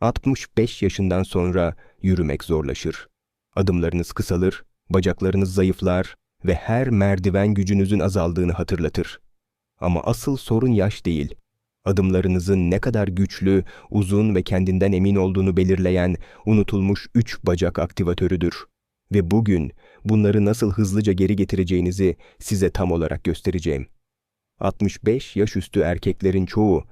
65 yaşından sonra yürümek zorlaşır. Adımlarınız kısalır, bacaklarınız zayıflar ve her merdiven gücünüzün azaldığını hatırlatır. Ama asıl sorun yaş değil. Adımlarınızın ne kadar güçlü, uzun ve kendinden emin olduğunu belirleyen unutulmuş üç bacak aktivatörüdür. Ve bugün bunları nasıl hızlıca geri getireceğinizi size tam olarak göstereceğim. 65 yaş üstü erkeklerin çoğu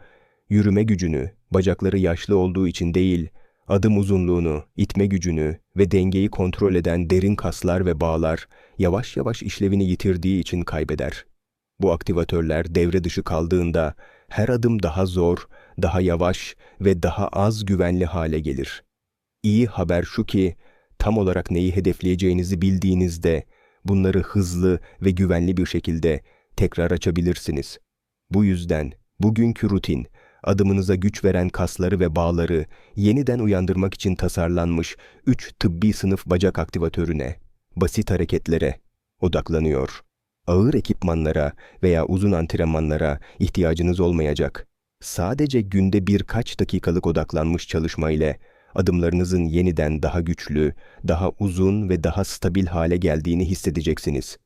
yürüme gücünü, bacakları yaşlı olduğu için değil, adım uzunluğunu, itme gücünü ve dengeyi kontrol eden derin kaslar ve bağlar yavaş yavaş işlevini yitirdiği için kaybeder. Bu aktivatörler devre dışı kaldığında her adım daha zor, daha yavaş ve daha az güvenli hale gelir. İyi haber şu ki tam olarak neyi hedefleyeceğinizi bildiğinizde bunları hızlı ve güvenli bir şekilde tekrar açabilirsiniz. Bu yüzden bugünkü rutin adımınıza güç veren kasları ve bağları yeniden uyandırmak için tasarlanmış 3 tıbbi sınıf bacak aktivatörüne, basit hareketlere odaklanıyor. Ağır ekipmanlara veya uzun antrenmanlara ihtiyacınız olmayacak. Sadece günde birkaç dakikalık odaklanmış çalışma ile adımlarınızın yeniden daha güçlü, daha uzun ve daha stabil hale geldiğini hissedeceksiniz.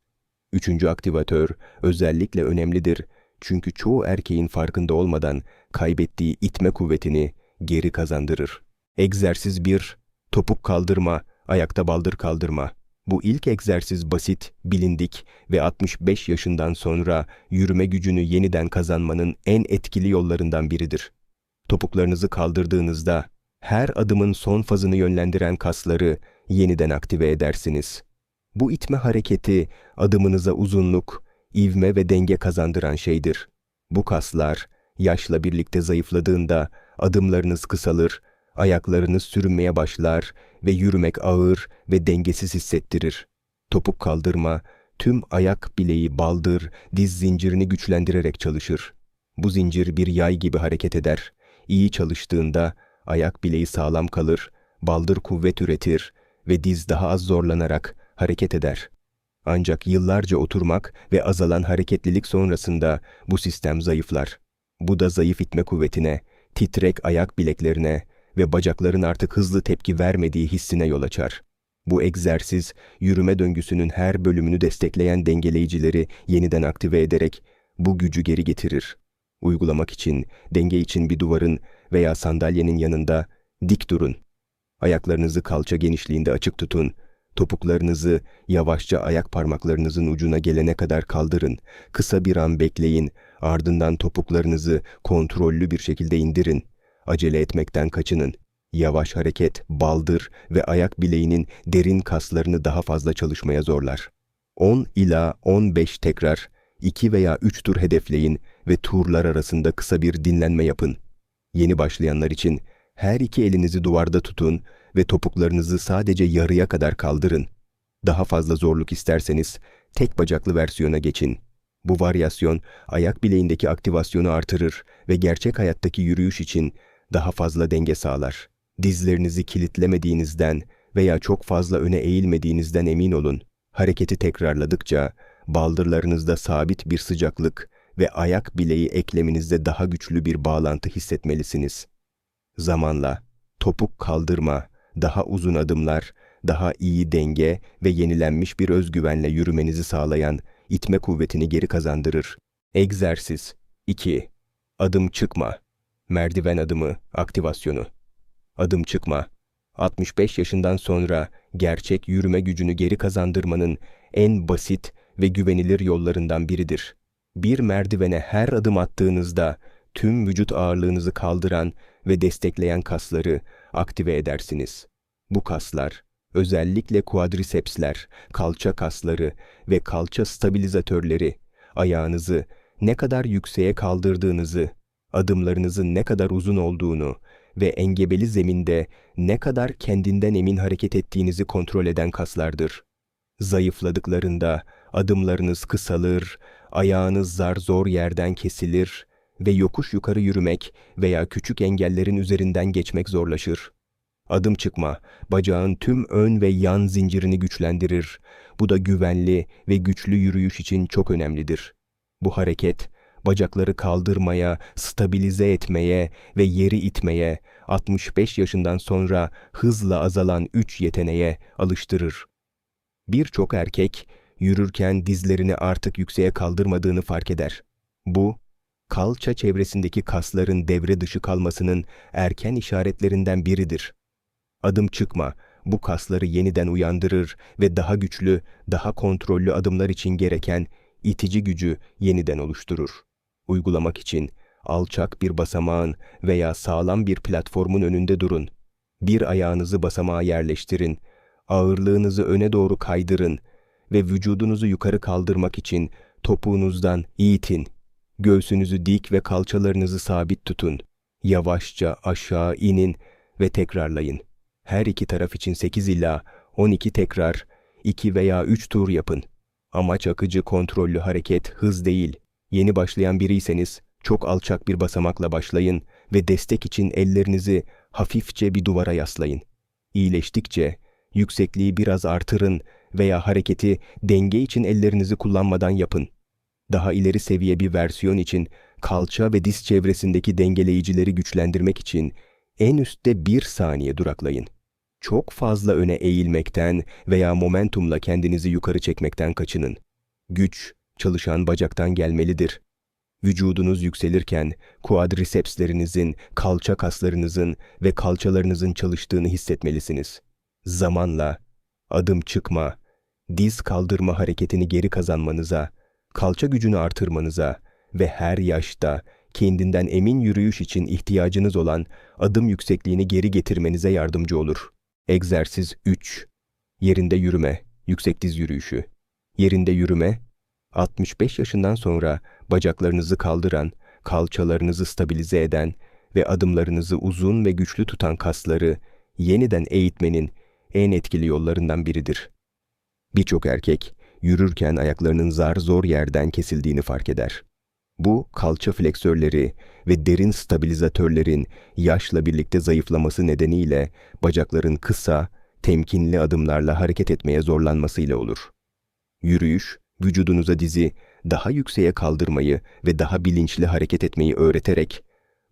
Üçüncü aktivatör özellikle önemlidir çünkü çoğu erkeğin farkında olmadan kaybettiği itme kuvvetini geri kazandırır. Egzersiz 1. Topuk kaldırma, ayakta baldır kaldırma. Bu ilk egzersiz basit, bilindik ve 65 yaşından sonra yürüme gücünü yeniden kazanmanın en etkili yollarından biridir. Topuklarınızı kaldırdığınızda her adımın son fazını yönlendiren kasları yeniden aktive edersiniz. Bu itme hareketi adımınıza uzunluk, ivme ve denge kazandıran şeydir. Bu kaslar yaşla birlikte zayıfladığında adımlarınız kısalır, ayaklarınız sürünmeye başlar ve yürümek ağır ve dengesiz hissettirir. Topuk kaldırma, tüm ayak bileği baldır, diz zincirini güçlendirerek çalışır. Bu zincir bir yay gibi hareket eder. İyi çalıştığında ayak bileği sağlam kalır, baldır kuvvet üretir ve diz daha az zorlanarak hareket eder. Ancak yıllarca oturmak ve azalan hareketlilik sonrasında bu sistem zayıflar. Bu da zayıf itme kuvvetine, titrek ayak bileklerine ve bacakların artık hızlı tepki vermediği hissine yol açar. Bu egzersiz, yürüme döngüsünün her bölümünü destekleyen dengeleyicileri yeniden aktive ederek bu gücü geri getirir. Uygulamak için, denge için bir duvarın veya sandalyenin yanında dik durun. Ayaklarınızı kalça genişliğinde açık tutun. Topuklarınızı yavaşça ayak parmaklarınızın ucuna gelene kadar kaldırın. Kısa bir an bekleyin. Ardından topuklarınızı kontrollü bir şekilde indirin. Acele etmekten kaçının. Yavaş hareket, baldır ve ayak bileğinin derin kaslarını daha fazla çalışmaya zorlar. 10 ila 15 tekrar, 2 veya 3 tur hedefleyin ve turlar arasında kısa bir dinlenme yapın. Yeni başlayanlar için her iki elinizi duvarda tutun ve topuklarınızı sadece yarıya kadar kaldırın. Daha fazla zorluk isterseniz tek bacaklı versiyona geçin. Bu varyasyon ayak bileğindeki aktivasyonu artırır ve gerçek hayattaki yürüyüş için daha fazla denge sağlar. Dizlerinizi kilitlemediğinizden veya çok fazla öne eğilmediğinizden emin olun. Hareketi tekrarladıkça baldırlarınızda sabit bir sıcaklık ve ayak bileği ekleminizde daha güçlü bir bağlantı hissetmelisiniz. Zamanla topuk kaldırma, daha uzun adımlar, daha iyi denge ve yenilenmiş bir özgüvenle yürümenizi sağlayan itme kuvvetini geri kazandırır. Egzersiz 2. Adım çıkma. Merdiven adımı aktivasyonu. Adım çıkma. 65 yaşından sonra gerçek yürüme gücünü geri kazandırmanın en basit ve güvenilir yollarından biridir. Bir merdivene her adım attığınızda tüm vücut ağırlığınızı kaldıran ve destekleyen kasları aktive edersiniz. Bu kaslar, özellikle quadricepsler, kalça kasları ve kalça stabilizatörleri, ayağınızı ne kadar yükseğe kaldırdığınızı, adımlarınızın ne kadar uzun olduğunu ve engebeli zeminde ne kadar kendinden emin hareket ettiğinizi kontrol eden kaslardır. Zayıfladıklarında adımlarınız kısalır, ayağınız zar zor yerden kesilir ve yokuş yukarı yürümek veya küçük engellerin üzerinden geçmek zorlaşır. Adım çıkma, bacağın tüm ön ve yan zincirini güçlendirir. Bu da güvenli ve güçlü yürüyüş için çok önemlidir. Bu hareket, bacakları kaldırmaya, stabilize etmeye ve yeri itmeye, 65 yaşından sonra hızla azalan üç yeteneğe alıştırır. Birçok erkek yürürken dizlerini artık yükseğe kaldırmadığını fark eder. Bu, kalça çevresindeki kasların devre dışı kalmasının erken işaretlerinden biridir. Adım çıkma, bu kasları yeniden uyandırır ve daha güçlü, daha kontrollü adımlar için gereken itici gücü yeniden oluşturur. Uygulamak için alçak bir basamağın veya sağlam bir platformun önünde durun. Bir ayağınızı basamağa yerleştirin, ağırlığınızı öne doğru kaydırın ve vücudunuzu yukarı kaldırmak için topuğunuzdan itin. Göğsünüzü dik ve kalçalarınızı sabit tutun. Yavaşça aşağı inin ve tekrarlayın. Her iki taraf için 8 ila 12 tekrar, 2 veya 3 tur yapın. Amaç akıcı kontrollü hareket, hız değil. Yeni başlayan biriyseniz çok alçak bir basamakla başlayın ve destek için ellerinizi hafifçe bir duvara yaslayın. İyileştikçe yüksekliği biraz artırın veya hareketi denge için ellerinizi kullanmadan yapın. Daha ileri seviye bir versiyon için kalça ve diz çevresindeki dengeleyicileri güçlendirmek için en üstte bir saniye duraklayın. Çok fazla öne eğilmekten veya momentumla kendinizi yukarı çekmekten kaçının. Güç, çalışan bacaktan gelmelidir. Vücudunuz yükselirken quadricepslerinizin, kalça kaslarınızın ve kalçalarınızın çalıştığını hissetmelisiniz. Zamanla adım çıkma, diz kaldırma hareketini geri kazanmanıza, kalça gücünü artırmanıza ve her yaşta kendinden emin yürüyüş için ihtiyacınız olan adım yüksekliğini geri getirmenize yardımcı olur. Egzersiz 3. Yerinde yürüme, yüksek diz yürüyüşü. Yerinde yürüme, 65 yaşından sonra bacaklarınızı kaldıran, kalçalarınızı stabilize eden ve adımlarınızı uzun ve güçlü tutan kasları yeniden eğitmenin en etkili yollarından biridir. Birçok erkek yürürken ayaklarının zar zor yerden kesildiğini fark eder. Bu kalça fleksörleri ve derin stabilizatörlerin yaşla birlikte zayıflaması nedeniyle bacakların kısa, temkinli adımlarla hareket etmeye zorlanmasıyla olur. Yürüyüş, vücudunuza dizi daha yükseğe kaldırmayı ve daha bilinçli hareket etmeyi öğreterek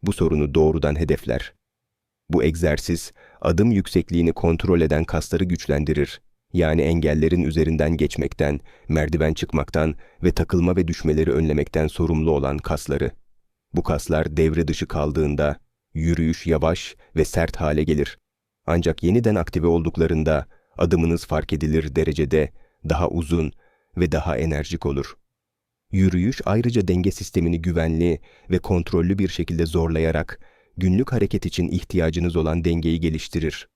bu sorunu doğrudan hedefler. Bu egzersiz adım yüksekliğini kontrol eden kasları güçlendirir. Yani engellerin üzerinden geçmekten, merdiven çıkmaktan ve takılma ve düşmeleri önlemekten sorumlu olan kasları. Bu kaslar devre dışı kaldığında yürüyüş yavaş ve sert hale gelir. Ancak yeniden aktive olduklarında adımınız fark edilir derecede daha uzun ve daha enerjik olur. Yürüyüş ayrıca denge sistemini güvenli ve kontrollü bir şekilde zorlayarak günlük hareket için ihtiyacınız olan dengeyi geliştirir.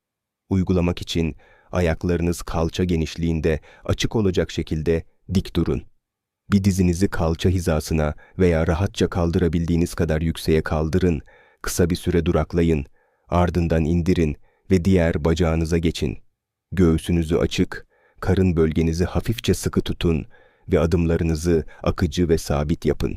Uygulamak için ayaklarınız kalça genişliğinde açık olacak şekilde dik durun. Bir dizinizi kalça hizasına veya rahatça kaldırabildiğiniz kadar yükseğe kaldırın, kısa bir süre duraklayın, ardından indirin ve diğer bacağınıza geçin. Göğsünüzü açık, karın bölgenizi hafifçe sıkı tutun ve adımlarınızı akıcı ve sabit yapın.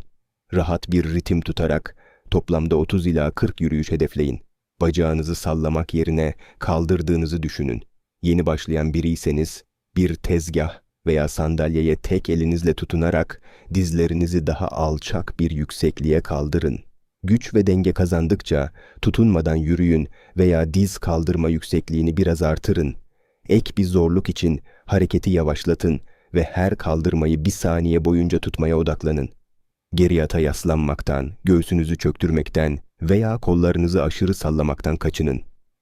Rahat bir ritim tutarak toplamda 30 ila 40 yürüyüş hedefleyin. Bacağınızı sallamak yerine kaldırdığınızı düşünün. Yeni başlayan biriyseniz bir tezgah veya sandalyeye tek elinizle tutunarak dizlerinizi daha alçak bir yüksekliğe kaldırın. Güç ve denge kazandıkça tutunmadan yürüyün veya diz kaldırma yüksekliğini biraz artırın. Ek bir zorluk için hareketi yavaşlatın ve her kaldırmayı bir saniye boyunca tutmaya odaklanın. Geri yata yaslanmaktan, göğsünüzü çöktürmekten veya kollarınızı aşırı sallamaktan kaçının.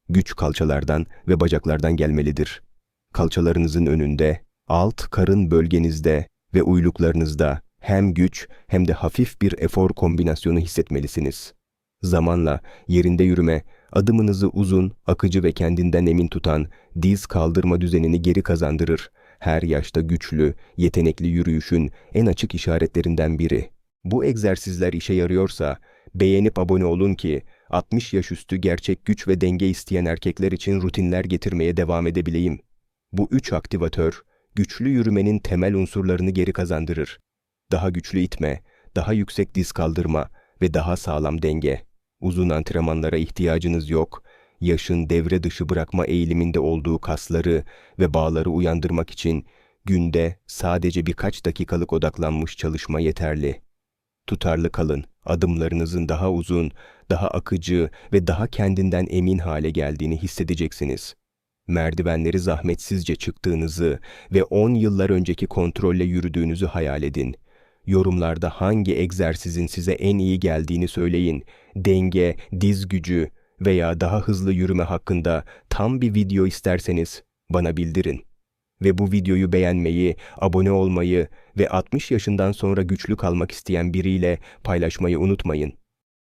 Güç kalçalardan ve bacaklardan gelmelidir. Kalçalarınızın önünde, alt karın bölgenizde ve uyluklarınızda hem güç hem de hafif bir efor kombinasyonu hissetmelisiniz. Zamanla yerinde yürüme, adımınızı uzun, akıcı ve kendinden emin tutan diz kaldırma düzenini geri kazandırır. Her yaşta güçlü, yetenekli yürüyüşün en açık işaretlerinden biri. Bu egzersizler işe yarıyorsa beğenip abone olun ki 60 yaş üstü gerçek güç ve denge isteyen erkekler için rutinler getirmeye devam edebileyim. Bu üç aktivatör, güçlü yürümenin temel unsurlarını geri kazandırır. Daha güçlü itme, daha yüksek diz kaldırma ve daha sağlam denge. Uzun antrenmanlara ihtiyacınız yok. Yaşın devre dışı bırakma eğiliminde olduğu kasları ve bağları uyandırmak için günde sadece birkaç dakikalık odaklanmış çalışma yeterli. Tutarlı kalın, Adımlarınızın daha uzun, daha akıcı ve daha kendinden emin hale geldiğini hissedeceksiniz. Merdivenleri zahmetsizce çıktığınızı ve 10 yıllar önceki kontrolle yürüdüğünüzü hayal edin. Yorumlarda hangi egzersizin size en iyi geldiğini söyleyin. Denge, diz gücü veya daha hızlı yürüme hakkında tam bir video isterseniz bana bildirin. Ve bu videoyu beğenmeyi, abone olmayı ve 60 yaşından sonra güçlü kalmak isteyen biriyle paylaşmayı unutmayın.